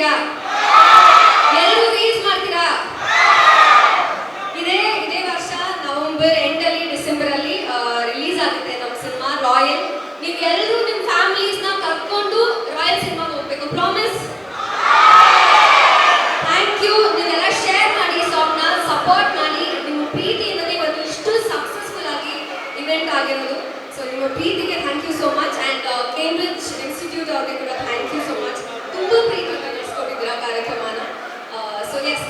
ಇದೆಯಾ ಎಲ್ಲರೂ ರೀಚ್ ಮಾಡ್ತೀರಾ? ಇದೇ ಇದೇ ವರ್ಷ ನವೆಂಬರ್ ಎಂಟಲ್ಲಿ ಡಿಸೆಂಬರ್ ಅಲ್ಲಿ ರಿಲೀಸ್ ಆಗುತ್ತೆ ನಮ್ಮ ಸಿನಿಮಾ ರಾಯಲ್ ನೀವು ಎಲ್ಲರೂ ನಿಮ್ಮ ನ ಕರ್ಕೊಂಡು ರಾಯಲ್ ಸಿನಿಮಾಗೆ ಹೋಗ್ಬೇಕು ಪ್ರಾಮಿಸ್ ಥ್ಯಾಂಕ್ ಯು ನೀವೆಲ್ಲ ಶೇರ್ ಮಾಡಿ ಸಾಂಗ್ನ ಸಪೋರ್ಟ್ ಮಾಡಿ. ನಿಮ್ಮ ಪ್ರೀತಿಯಿಂದಲೇ ಇವತ್ತು ಇಷ್ಟು ಸಕ್ಸಸ್ಫುಲ್ ಆಗಿ ಇವೆಂಟ್ ಆಗಿರೋದು. ಸೊ ನಿಮ್ಮ ಪ್ರೀತಿಗೆ so yes